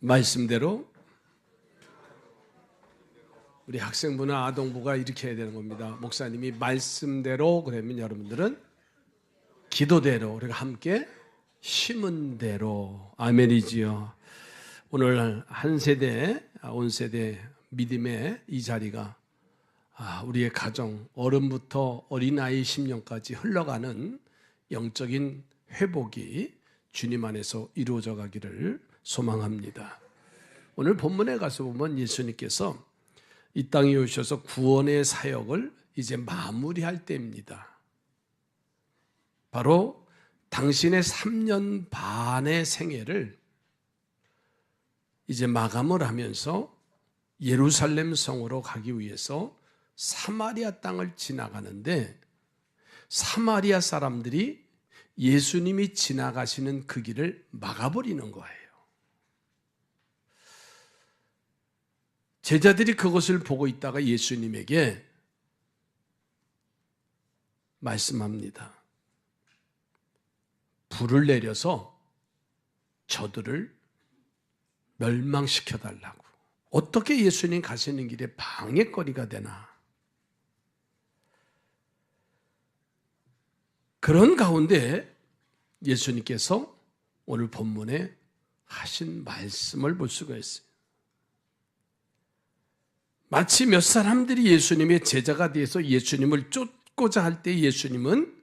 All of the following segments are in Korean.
말씀대로 우리 학생부나 아동부가 해야 되는 겁니다. 목사님이 말씀대로 그러면 여러분들은 기도대로 우리가 함께 심은 대로 아멘이지요. 오늘 한 세대 온 세대 믿음의 이 자리가 아, 우리의 가정 어른부터 어린아이 10년까지 흘러가는 영적인 회복이 주님 안에서 이루어져 가기를 소망합니다. 오늘 본문에 가서 보면 예수님께서 이 땅에 오셔서 구원의 사역을 이제 마무리할 때입니다. 바로 당신의 3년 반의 생애를 이제 마감을 하면서 예루살렘 성으로 가기 위해서 사마리아 땅을 지나가는데 사마리아 사람들이 예수님이 지나가시는 그 길을 막아버리는 거예요. 제자들이 그것을 보고 있다가 예수님에게 말씀합니다. 불을 내려서 저들을 멸망시켜 달라고. 어떻게 예수님 가시는 길에 방해거리가 되나? 그런 가운데 예수님께서 오늘 본문에 하신 말씀을 볼 수가 있어요. 마치 몇 사람들이 예수님의 제자가 돼서 예수님을 쫓고자 할 때 예수님은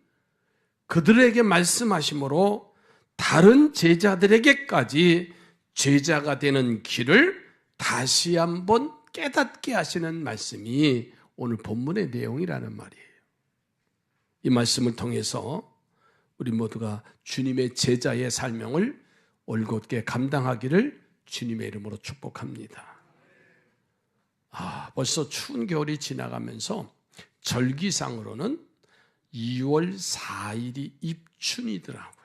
그들에게 말씀하심으로 다른 제자들에게까지 제자가 되는 길을 다시 한번 깨닫게 하시는 말씀이 오늘 본문의 내용이라는 말이에요. 이 말씀을 통해서 우리 모두가 주님의 제자의 삶명을 올곧게 감당하기를 주님의 이름으로 축복합니다. 아, 벌써 추운 겨울이 지나가면서 절기상으로는 2월 4일이 입춘이더라고요.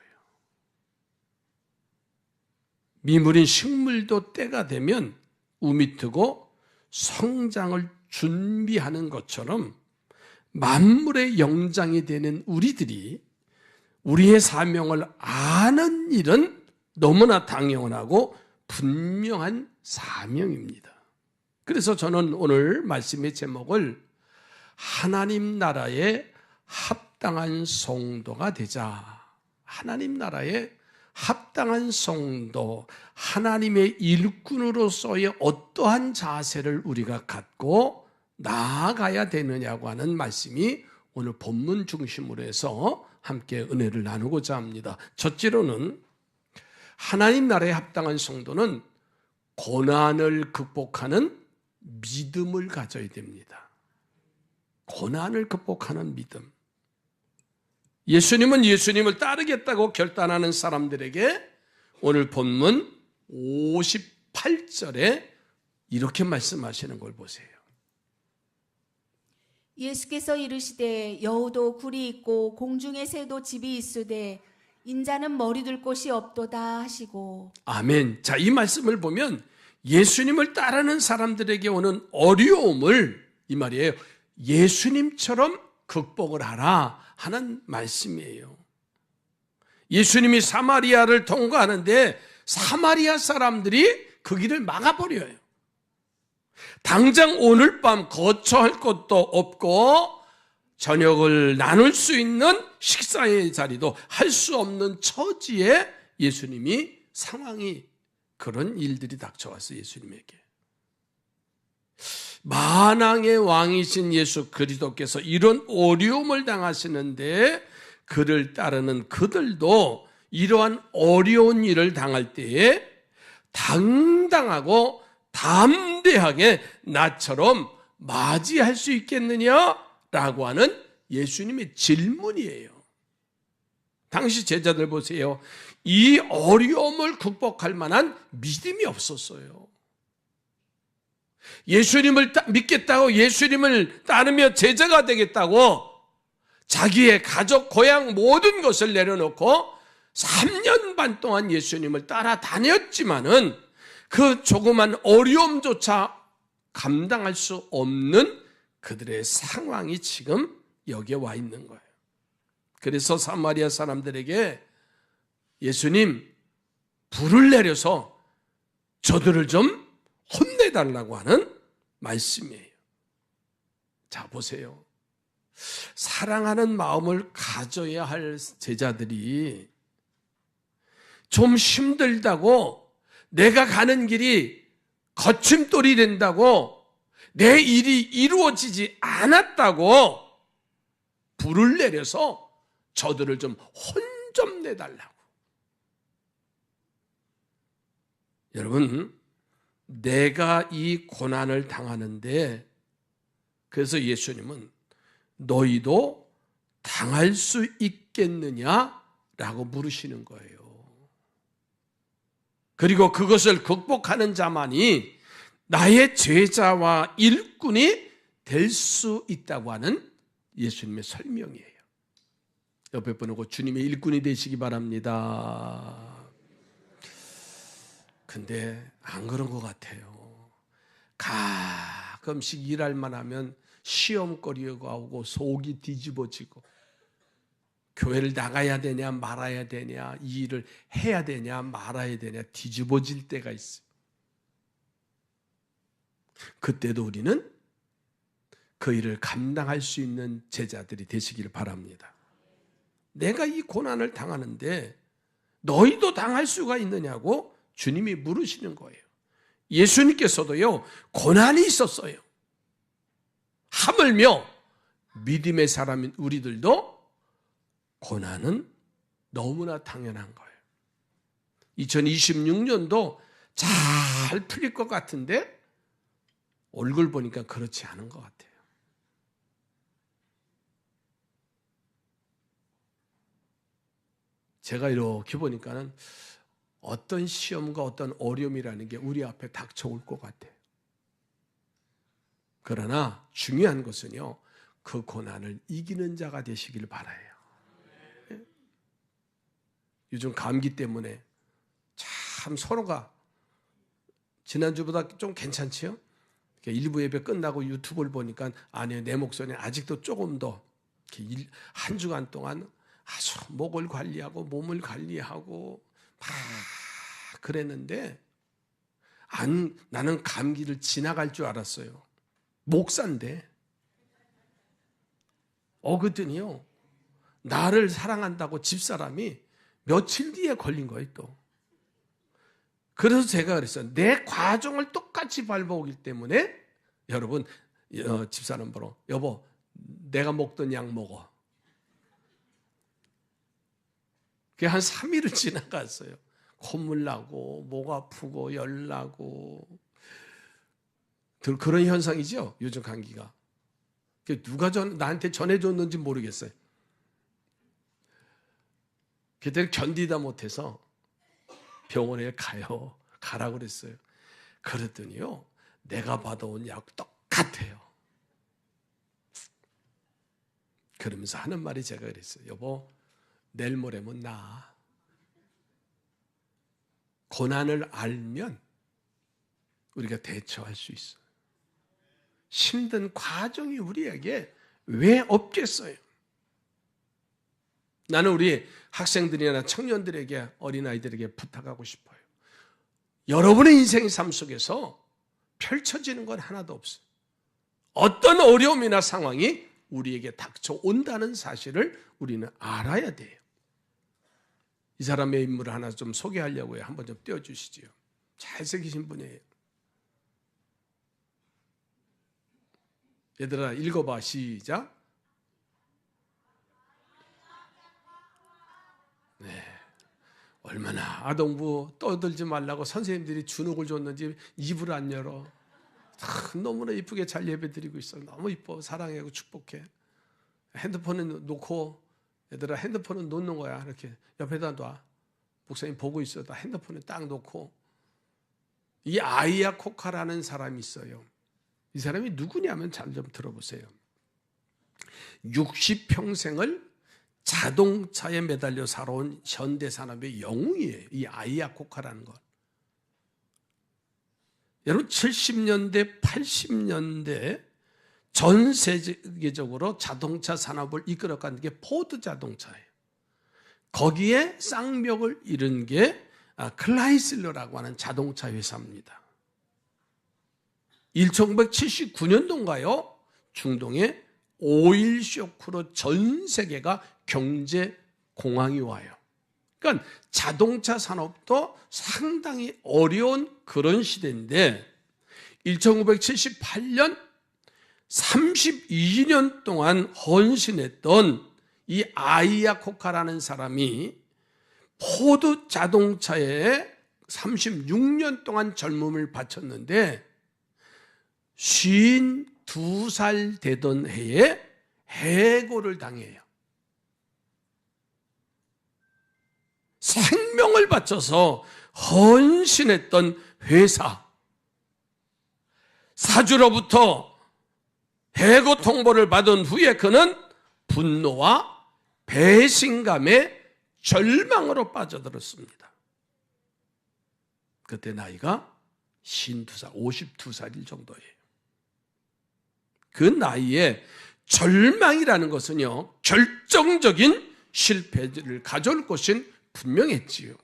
미물인 식물도 때가 되면 우미 트고 성장을 준비하는 것처럼 만물의 영장이 되는 우리들이 우리의 사명을 아는 일은 너무나 당연하고 분명한 사명입니다. 그래서 저는 오늘 말씀의 제목을 하나님 나라의 합당한 성도가 되자. 하나님 나라의 합당한 성도, 하나님의 일꾼으로서의 어떠한 자세를 우리가 갖고 나아가야 되느냐고 하는 말씀이 오늘 본문 중심으로 해서 함께 은혜를 나누고자 합니다. 첫째로는 하나님 나라에 합당한 성도는 고난을 극복하는 믿음을 가져야 됩니다. 고난을 극복하는 믿음. 예수님은 예수님을 따르겠다고 결단하는 사람들에게 오늘 본문 58절에 이렇게 말씀하시는 걸 보세요. 예수께서 이르시되 여우도 굴이 있고 공중의 새도 집이 있으되 인자는 머리 둘 곳이 없도다 하시고 아멘. 자, 이 말씀을 보면 예수님을 따르는 사람들에게 오는 어려움을 이 말이에요. 예수님처럼 극복을 하라 하는 말씀이에요. 예수님이 사마리아를 통과하는데 사마리아 사람들이 그 길을 막아버려요. 당장 오늘 밤 거처할 것도 없고 저녁을 나눌 수 있는 식사의 자리도 할 수 없는 처지에 예수님이 상황이 그런 일들이 닥쳐왔어요, 예수님에게. 만왕의 왕이신 예수 그리스도께서 이런 어려움을 당하시는데 그를 따르는 그들도 이러한 어려운 일을 당할 때에 당당하고 담대하게 나처럼 맞이할 수 있겠느냐라고 하는 예수님의 질문이에요. 당시 제자들 보세요. 이 어려움을 극복할 만한 믿음이 없었어요. 예수님을 믿겠다고 예수님을 따르며 제자가 되겠다고 자기의 가족, 고향 모든 것을 내려놓고 3년 반 동안 예수님을 따라다녔지만은 그 조그만 어려움조차 감당할 수 없는 그들의 상황이 지금 여기에 와 있는 거예요. 그래서 사마리아 사람들에게 예수님 불을 내려서 저들을 좀 혼내달라고 하는 말씀이에요. 자, 보세요. 사랑하는 마음을 가져야 할 제자들이 좀 힘들다고 내가 가는 길이 거침돌이 된다고 내 일이 이루어지지 않았다고 불을 내려서 저들을 좀 혼 좀 내달라고. 여러분, 내가 이 고난을 당하는데 그래서 예수님은 너희도 당할 수 있겠느냐라고 물으시는 거예요. 그리고 그것을 극복하는 자만이 나의 제자와 일꾼이 될 수 있다고 하는 예수님의 설명이에요. 옆에 분하고 주님의 일꾼이 되시기 바랍니다. 근데 안 그런 것 같아요. 가끔씩 일할만 하면 시험거리가 오고 속이 뒤집어지고 교회를 나가야 되냐 말아야 되냐 이 일을 해야 되냐 말아야 되냐 뒤집어질 때가 있어요. 그때도 우리는 그 일을 감당할 수 있는 제자들이 되시길 바랍니다. 내가 이 고난을 당하는데 너희도 당할 수가 있느냐고 주님이 물으시는 거예요. 예수님께서도요, 고난이 있었어요. 하물며 믿음의 사람인 우리들도 고난은 너무나 당연한 거예요. 2026년도 잘 풀릴 것 같은데 얼굴 보니까 그렇지 않은 것 같아요. 제가 이렇게 보니까는 어떤 시험과 어떤 어려움이라는 게 우리 앞에 닥쳐올 것 같아요. 그러나 중요한 것은요, 그 고난을 이기는 자가 되시길 바라요. 예? 요즘 감기 때문에 참 서로가 지난주보다 좀 괜찮지요? 일부 예배 끝나고 유튜브를 보니까 아니 내 목소리는 아직도 조금 더 한 주간 동안 아주 목을 관리하고 몸을 관리하고 막 그랬는데 안 나는 감기를 지나갈 줄 알았어요. 목사인데 어 그랬더니요 나를 사랑한다고 집사람이 며칠 뒤에 걸린 거예요 또. 그래서 제가 그랬어요. 내 과정을 똑같이 밟아오기 때문에 여러분 어, 집사람 보러 여보 내가 먹던 약 먹어. 그게 한 3일을 지나갔어요. 콧물 나고 목 아프고 열 나고 그런 현상이죠. 요즘 감기가. 누가 전 나한테 전해줬는지 모르겠어요. 그때 견디다 못해서 병원에 가요. 가라고 그랬어요. 그랬더니요. 내가 받아온 약 똑같아요. 그러면서 하는 말이 제가 그랬어요. 여보, 내일 모레면 나. 고난을 알면 우리가 대처할 수 있어. 힘든 과정이 우리에게 왜 없겠어요? 나는 우리 학생들이나 청년들에게 어린아이들에게 부탁하고 싶어요. 여러분의 인생의 삶 속에서 펼쳐지는 건 하나도 없어요. 어떤 어려움이나 상황이 우리에게 닥쳐온다는 사실을 우리는 알아야 돼요. 이 사람의 인물을 하나 좀 소개하려고요. 한번 좀 띄워주시지요. 잘생기신 분이에요. 얘들아 읽어봐 시작. 네. 얼마나 아동부 떠들지 말라고 선생님들이 주눅을 줬는지 입을 안 열어. 참 너무나 이쁘게 잘 예배드리고 있어. 너무 이뻐. 사랑하고 축복해. 핸드폰은 놓고 얘들아 핸드폰은 놓는 거야. 이렇게 옆에다 놔. 목사님 보고 있어. 다 핸드폰에 딱 놓고 이 아이야 코카라는 사람이 있어요. 이 사람이 누구냐면 잘 좀 들어보세요. 60평생을 자동차에 매달려 살아온 현대 산업의 영웅이에요. 이 아이야 코카라는 것. 여러분 70년대, 80년대 전 세계적으로 자동차 산업을 이끌어간 게 포드 자동차예요. 거기에 쌍벽을 이룬 게 아, 클라이슬러라고 하는 자동차 회사입니다. 1979년도인가요? 중동에 오일 쇼크로 전 세계가 경제 공황이 와요. 그러니까 자동차 산업도 상당히 어려운 그런 시대인데 1978년 32년 동안 헌신했던 이 아이야 코카라는 사람이 포드 자동차에 36년 동안 젊음을 바쳤는데 52살 되던 해에 해고를 당해요. 생명을 바쳐서 헌신했던 회사. 사주로부터 해고 통보를 받은 후에 그는 분노와 배신감에 절망으로 빠져들었습니다. 그때 나이가 52살, 52살일 정도예요. 그 나이에 절망이라는 것은요, 결정적인 실패를 가져올 것인 분명했지요.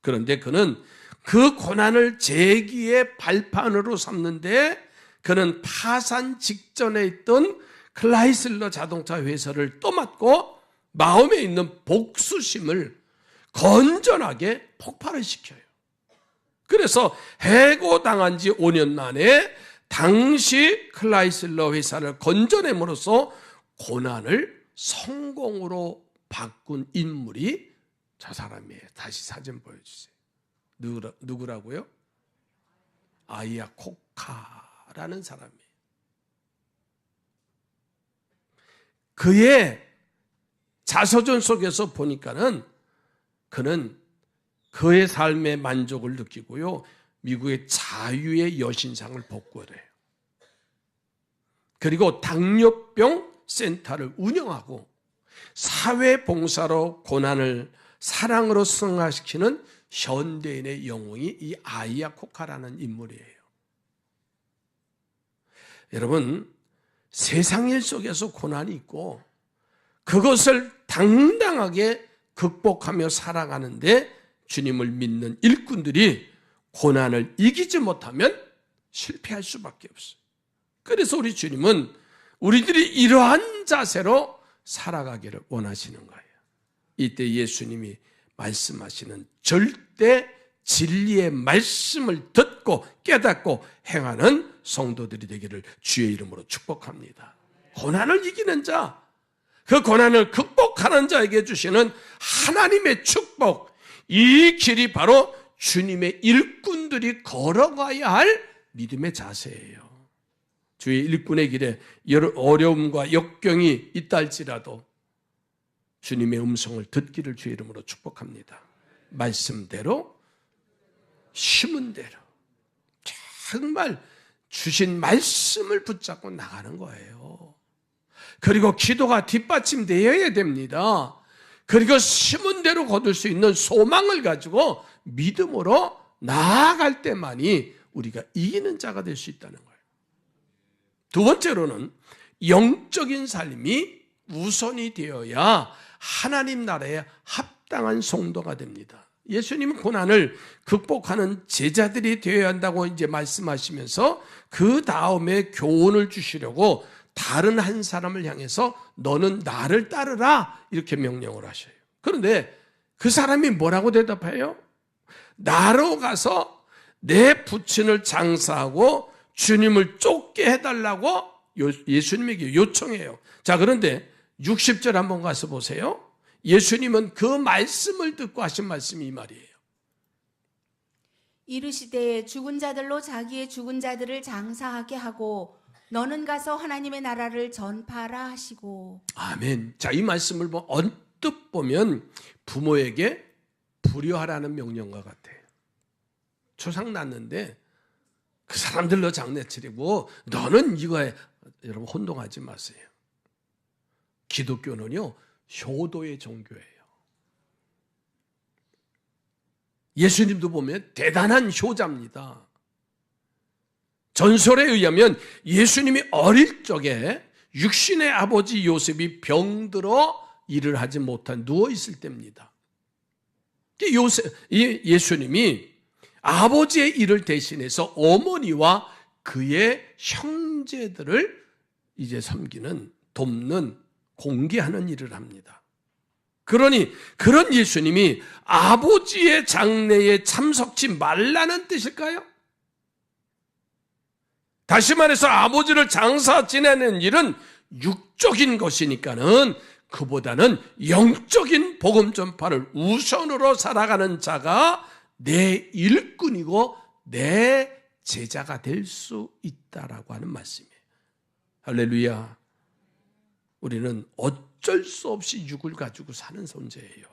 그런데 그는 그 고난을 재기의 발판으로 삼는데 그는 파산 직전에 있던 클라이슬러 자동차 회사를 떠맡고 마음에 있는 복수심을 건전하게 폭발을 시켜요. 그래서 해고당한 지 5년 만에 당시 클라이슬러 회사를 건져냄으로써 고난을 성공으로 바꾼 인물이 저 사람이에요. 다시 사진 보여주세요. 누구라, 누구라고요? 아이야 코카 라는 사람이에요. 그의 자서전 속에서 보니까는 그는 그의 삶의 만족을 느끼고요. 미국의 자유의 여신상을 복구를 해요. 그리고 당뇨병 센터를 운영하고 사회 봉사로 고난을 사랑으로 승화시키는 현대인의 영웅이 이 아이야 코카라는 인물이에요. 여러분, 세상 일 속에서 고난이 있고 그것을 당당하게 극복하며 살아가는데 주님을 믿는 일꾼들이 고난을 이기지 못하면 실패할 수밖에 없어요. 그래서 우리 주님은 우리들이 이러한 자세로 살아가기를 원하시는 거예요. 이때 예수님이 말씀하시는 절대 진리의 말씀을 듣고 깨닫고 행하는 성도들이 되기를 주의 이름으로 축복합니다. 고난을 이기는 자, 그 고난을 극복하는 자에게 주시는 하나님의 축복, 이 길이 바로 주님의 일꾼들이 걸어가야 할 믿음의 자세예요. 주의 일꾼의 길에 어려움과 역경이 있다 할지라도 주님의 음성을 듣기를 주의 이름으로 축복합니다. 말씀대로 심은 대로 정말 주신 말씀을 붙잡고 나가는 거예요. 그리고 기도가 뒷받침되어야 됩니다. 그리고 심은 대로 거둘 수 있는 소망을 가지고 믿음으로 나아갈 때만이 우리가 이기는 자가 될 수 있다는 거예요. 두 번째로는 영적인 삶이 우선이 되어야 하나님 나라에 합당한 성도가 됩니다. 예수님은 고난을 극복하는 제자들이 되어야 한다고 이제 말씀하시면서 그 다음에 교훈을 주시려고 다른 한 사람을 향해서 너는 나를 따르라 이렇게 명령을 하셔요. 그런데 그 사람이 뭐라고 대답해요? 나로 가서 내 부친을 장사하고 주님을 쫓게 해달라고 예수님에게 요청해요. 자, 그런데 60절 한번 가서 보세요. 예수님은 그 말씀을 듣고 하신 말씀이 이 말이에요. 이르시되 죽은 자들로 자기의 죽은 자들을 장사하게 하고 너는 가서 하나님의 나라를 전파하라 하시고 아멘. 자, 이 말씀을 뭐 언뜻 보면 부모에게 불효하라는 명령과 같아요. 초상 났는데 그 사람들로 장례치르고 너는 이거에 여러분 혼동하지 마세요. 기독교는요 효도의 종교예요. 예수님도 보면 대단한 효자입니다. 전설에 의하면 예수님이 어릴 적에 육신의 아버지 요셉이 병들어 일을 하지 못한 누워 있을 때입니다. 이 예수님이 아버지의 일을 대신해서 어머니와 그의 형제들을 이제 섬기는 돕는 공개하는 일을 합니다. 그러니 그런 예수님이 아버지의 장례에 참석치 말라는 뜻일까요? 다시 말해서 아버지를 장사 지내는 일은 육적인 것이니까는 그보다는 영적인 복음 전파를 우선으로 살아가는 자가 내 일꾼이고 내 제자가 될 수 있다라고 하는 말씀이에요. 할렐루야. 우리는 어쩔 수 없이 육을 가지고 사는 존재예요.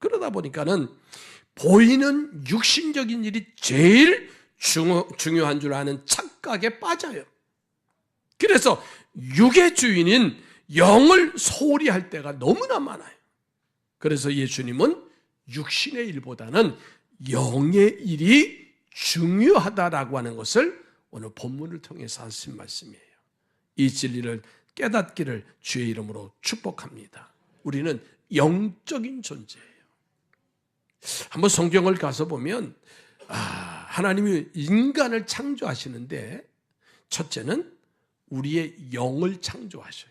그러다 보니까는 보이는 육신적인 일이 제일 중요, 중요한 줄 아는 착각에 빠져요. 그래서 육의 주인인 영을 소홀히 할 때가 너무나 많아요. 그래서 예수님은 육신의 일보다는 영의 일이 중요하다라고 하는 것을 오늘 본문을 통해서 하신 말씀이에요. 이 진리를 깨닫기를 주의 이름으로 축복합니다. 우리는 영적인 존재예요. 한번 성경을 가서 보면 아, 하나님이 인간을 창조하시는데 첫째는 우리의 영을 창조하셔요.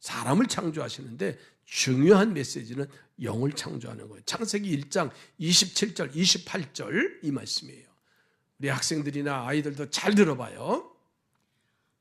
사람을 창조하시는데 중요한 메시지는 영을 창조하는 거예요. 창세기 1장 27절, 28절 이 말씀이에요. 우리 학생들이나 아이들도 잘 들어봐요.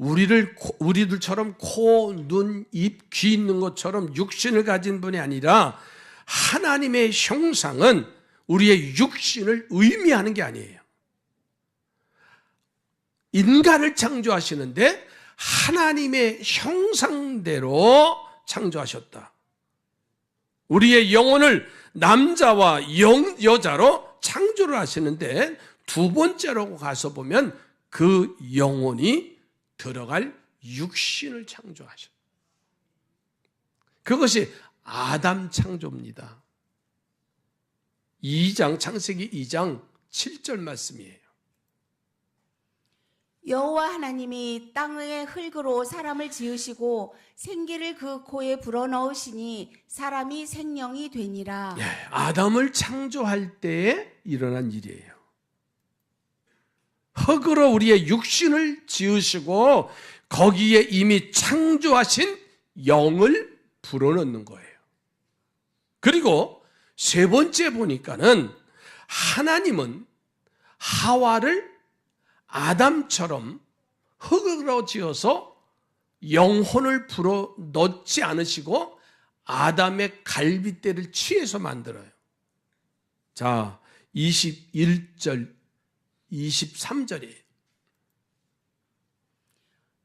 우리를 코- 우리들처럼 코, 눈, 입, 귀 있는 것처럼 육신을 가진 분이 아니라 하나님의 형상은 우리의 육신을 의미하는 게 아니에요. 인간을 창조하시는데 하나님의 형상대로 창조하셨다. 우리의 영혼을 남자와 영, 여자로 창조를 하시는데 두 번째로 가서 보면 그 영혼이 들어갈 육신을 창조하셨다. 그것이 아담 창조입니다. 2장 창세기 2장 7절 말씀이에요. 여호와 하나님이 땅의 흙으로 사람을 지으시고 생기를 그 코에 불어넣으시니 사람이 생명이 되니라. 예, 아담을 창조할 때에 일어난 일이에요. 흙으로 우리의 육신을 지으시고 거기에 이미 창조하신 영을 불어넣는 거예요. 그리고 세 번째 보니까는 하나님은 하와를 아담처럼 흙으로 지어서 영혼을 불어 넣지 않으시고 아담의 갈빗대를 취해서 만들어요. 자, 21절, 23절이에요.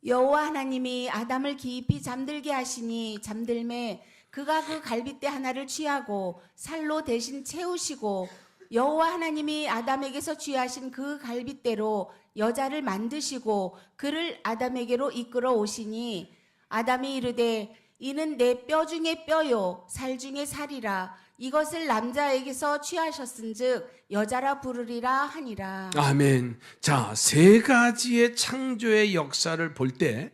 여호와 하나님이 아담을 깊이 잠들게 하시니 잠들매 그가 그 갈빗대 하나를 취하고 살로 대신 채우시고 여호와 하나님이 아담에게서 취하신 그 갈빗대로 여자를 만드시고 그를 아담에게로 이끌어 오시니 아담이 이르되 이는 내 뼈 중에 뼈요 살 중에 살이라 이것을 남자에게서 취하셨은즉 여자라 부르리라 하니라 아멘. 자, 세 가지의 창조의 역사를 볼 때,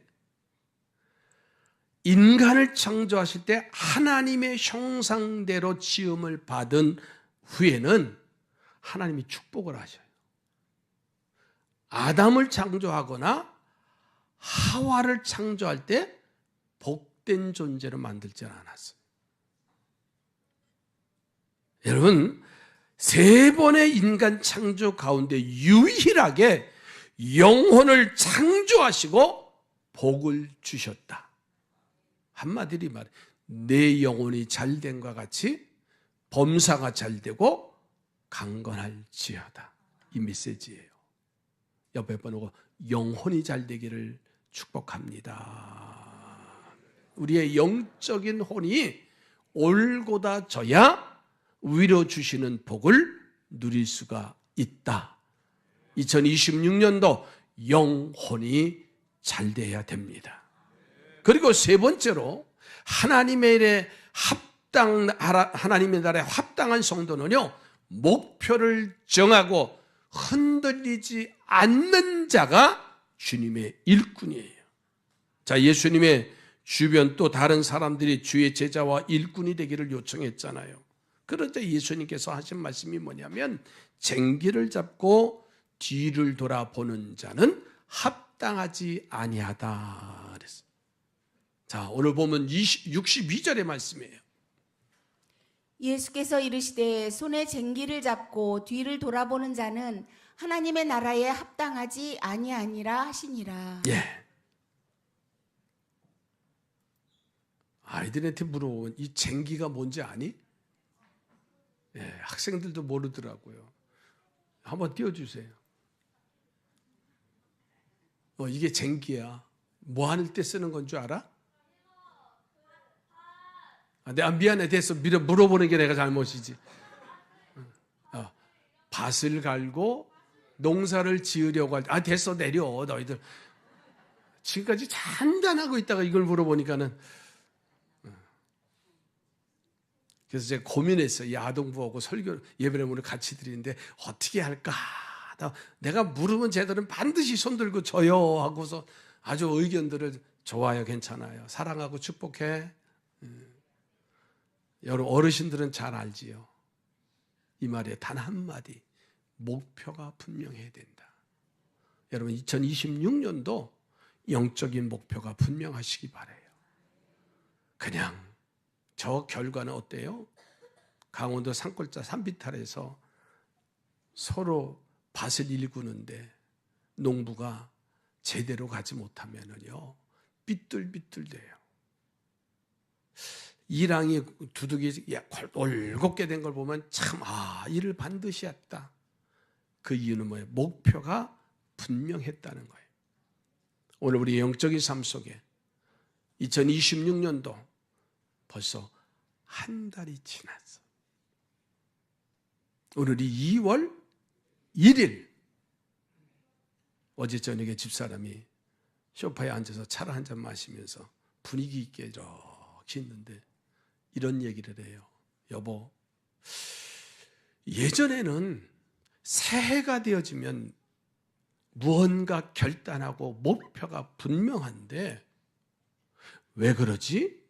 인간을 창조하실 때 하나님의 형상대로 지음을 받은 후에는 하나님이 축복을 하셔요. 아담을 창조하거나 하와를 창조할 때 복된 존재로 만들지 않았어요. 여러분, 세 번의 인간 창조 가운데 유일하게 영혼을 창조하시고 복을 주셨다. 한마디로 말해, 내 영혼이 잘된과 같이 범사가 잘되고 강건할지어다. 이 메시지예요. 옆에 번호고 영혼이 잘되기를 축복합니다. 우리의 영적인 혼이 올고다 져야 위로 주시는 복을 누릴 수가 있다. 2026년도 영혼이 잘 돼야 됩니다. 그리고 세 번째로 하나님의 일에 합당 하나님의 나라에 합당한 성도는요 목표를 정하고 흔들리지 않는 자가 주님의 일꾼이에요. 자 예수님의 주변 또 다른 사람들이 주의 제자와 일꾼이 되기를 요청했잖아요. 그러자 예수님께서 하신 말씀이 뭐냐면 쟁기를 잡고 뒤를 돌아보는 자는 합당하지 아니하다 그랬어요. 자, 오늘 보면 20, 62절의 말씀이에요. 예수께서 이르시되 손에 쟁기를 잡고 뒤를 돌아보는 자는 하나님의 나라에 합당하지 아니하니라 하시니라. 예. 아이들한테 물어보면 이 쟁기가 뭔지 아니? 예, 학생들도 모르더라고요. 한번 띄워주세요. 어, 이게 쟁기야. 뭐 하는 때 쓰는 건 줄 알아? 아, 내가 미안해 됐어. 밀어 물어보는 게 내가 잘못이지. 어, 밭을 갈고 농사를 지으려고 할 때, 아 됐어 내려 너희들. 지금까지 잔잔하고 있다가 이걸 물어보니까는 그래서 제가 고민했어요. 이 아동부하고 설교 예배를 오늘 같이 드리는데 어떻게 할까? 나- 내가 물으면 쟤들은 반드시 손들고 줘요 하고서 아주 의견들을 좋아요, 괜찮아요. 사랑하고 축복해. 음. 여러분 어르신들은 잘 알지요. 이 말에 단 한마디 목표가 분명해야 된다. 여러분 2026년도 영적인 목표가 분명하시기 바래요. 그냥 저 결과는 어때요? 강원도 산골자 산비탈에서 서로 밭을 일구는데 농부가 제대로 가지 못하면은요 삐뚤삐뚤돼요. 이랑이 두둑이 올곧게 된 걸 보면 참아 이를 반드시 했다. 그 이유는 뭐예요? 목표가 분명했다는 거예요. 오늘 우리 영적인 삶 속에 2026년도 벌써 한 달이 지났어. 오늘이 2월 1일. 어제 저녁에 집사람이 소파에 앉아서 차를 한 잔 마시면서 분위기 있게 이렇게 있는데 이런 얘기를 해요. 여보, 예전에는 새해가 되어지면 무언가 결단하고 목표가 분명한데 왜 그러지?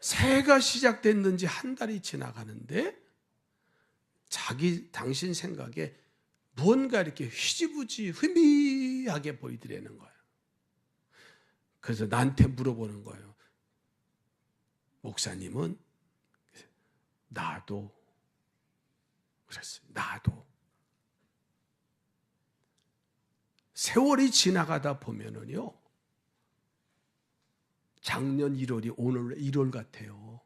새해가 시작됐는지 한 달이 지나가는데 자기 당신 생각에 무언가 이렇게 휘지부지 흐미하게 보이더라는 거예요. 그래서 나한테 물어보는 거예요. 목사님은 나도 그랬어요. 나도 세월이 지나가다 보면은요. 작년 1월이 오늘 1월 같아요.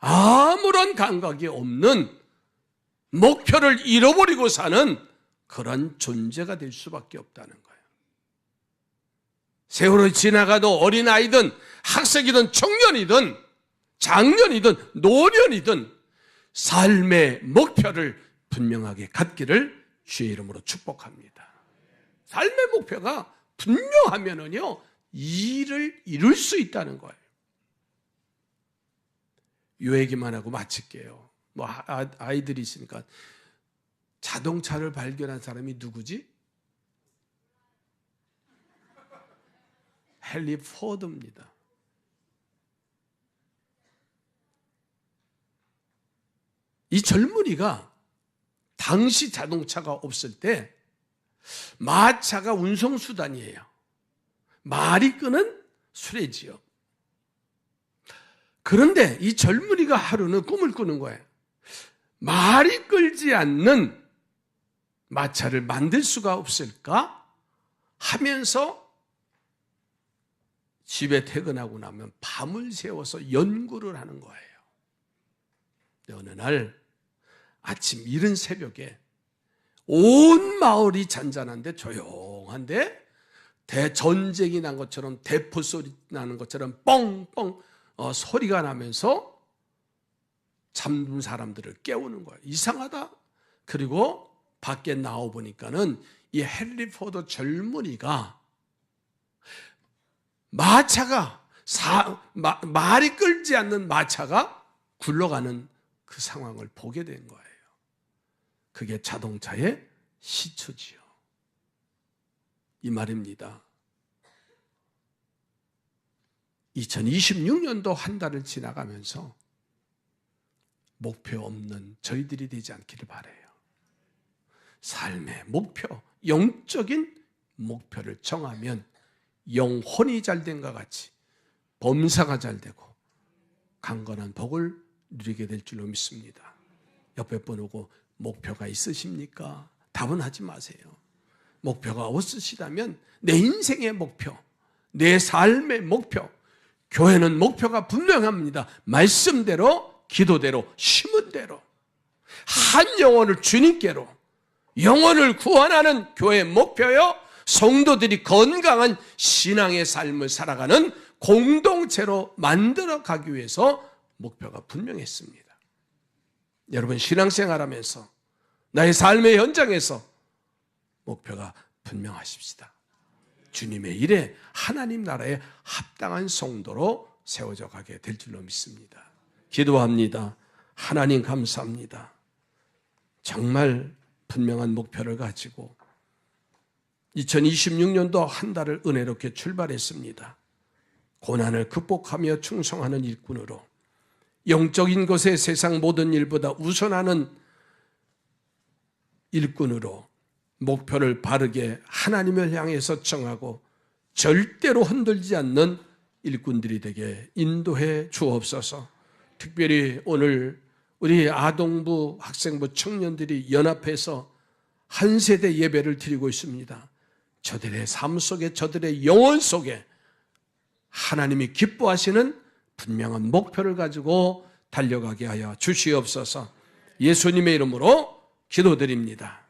아무런 감각이 없는 목표를 잃어버리고 사는 그런 존재가 될 수밖에 없다는 거예요. 세월이 지나가도 어린아이든 학생이든 청년이든 장년이든 노년이든 삶의 목표를 분명하게 갖기를 주의 이름으로 축복합니다. 삶의 목표가 분명하면은요, 일을 이룰 수 있다는 거예요. 요 얘기만 하고 마칠게요. 뭐 아- 아이들이 있으니까 자동차를 발견한 사람이 누구지? 헨리 포드입니다. 이 젊은이가 당시 자동차가 없을 때 마차가 운송수단이에요. 말이 끄는 수레지요. 그런데 이 젊은이가 하루는 꿈을 꾸는 거예요. 말이 끌지 않는 마차를 만들 수가 없을까 하면서 집에 퇴근하고 나면 밤을 새워서 연구를 하는 거예요. 어느 날 아침 이른 새벽에 온 마을이 잔잔한데 조용한데 대전쟁이 난 것처럼 대포 소리 나는 것처럼 뻥뻥 어, 소리가 나면서 잠든 사람들을 깨우는 거예요. 이상하다. 그리고 밖에 나와 보니까는 이 헨리 포드 젊은이가 마차가 사, 마- 말이 끌지 않는 마차가 굴러가는 그 상황을 보게 된 거예요. 그게 자동차의 시초지요. 이 말입니다. 2026년도 한 달을 지나가면서 목표 없는 저희들이 되지 않기를 바래요. 삶의 목표, 영적인 목표를 정하면 영혼이 잘된 것 같이 범사가 잘 되고 강건한 복을 누리게 될 줄로 믿습니다. 옆에 분 오고 목표가 있으십니까? 답은 하지 마세요. 목표가 없으시다면 내 인생의 목표, 내 삶의 목표, 교회는 목표가 분명합니다. 말씀대로, 기도대로, 심은 대로. 한 영혼을 주님께로, 영혼을 구원하는 교회의 목표요, 성도들이 건강한 신앙의 삶을 살아가는 공동체로 만들어 가기 위해서 목표가 분명했습니다. 여러분, 신앙생활 하면서 나의 삶의 현장에서 목표가 분명하십시다. 주님의 일에 하나님 나라에 합당한 성도로 세워져 가게 될 줄로 믿습니다. 기도합니다. 하나님 감사합니다. 정말 분명한 목표를 가지고 2026년도 한 달을 은혜롭게 출발했습니다. 고난을 극복하며 충성하는 일꾼으로 영적인 것에 세상 모든 일보다 우선하는 일꾼으로 목표를 바르게 하나님을 향해서 정하고 절대로 흔들지 않는 일꾼들이 되게 인도해 주옵소서. 특별히 오늘 우리 아동부, 학생부, 청년들이 연합해서 한 세대 예배를 드리고 있습니다. 저들의 삶 속에, 저들의 영혼 속에 하나님이 기뻐하시는 분명한 목표를 가지고 달려가게 하여 주시옵소서. 예수님의 이름으로 기도드립니다.